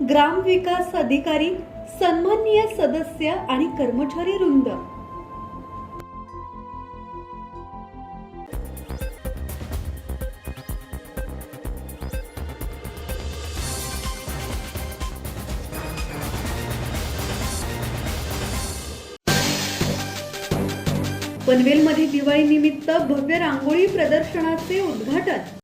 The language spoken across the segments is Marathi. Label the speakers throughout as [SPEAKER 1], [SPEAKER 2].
[SPEAKER 1] ग्रामविकास अधिकारी सन्माननीय सदस्य आणि कर्मचारी वृंद. पनवेलमध्ये दिवाळी निमित्त भव्य रांगोळी प्रदर्शनाचे उद्घाटन.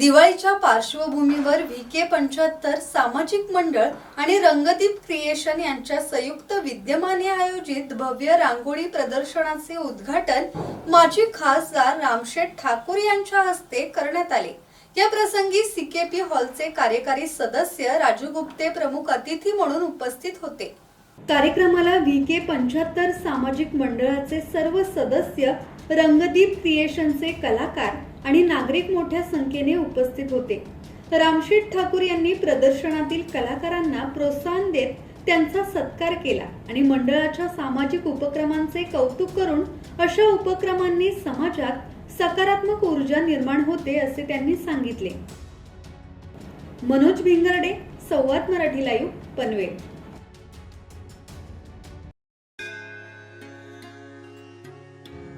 [SPEAKER 1] दिवाळीच्या पार्श्वभूमीवर व्ही के पंच्याहत्तर सामाजिक मंडळ आणि रंगदीप क्रिएशन यांच्या संयुक्त विद्यमाने आयोजित भव्य रांगोळी प्रदर्शनाचे उद्घाटन माजी खासदार रामशेठ ठाकूर यांच्या हस्ते करण्यात आले. या प्रसंगी सीकेपी हॉलचे कार्यकारी सदस्य राजू गुप्ते प्रमुख अतिथी म्हणून उपस्थित होते. कार्यक्रमाला व्ही के पंच्याहत्तर सामाजिक मंडळाचे सर्व सदस्य रंगदीप क्रिएशनचे कलाकार आणि नागरिक मोठ्या संख्येने उपस्थित होते. रामशेठ ठाकूर यांनी प्रदर्शनातील कलाकारांना प्रोत्साहन देत त्यांचा सत्कार केला आणि मंडळाच्या सामाजिक उपक्रमांचे कौतुक करून अशा उपक्रमांनी समाजात सकारात्मक ऊर्जा निर्माण होते असे त्यांनी सांगितले. मनोज भिंगरडे संवाद मराठी लाईव्ह पनवेल.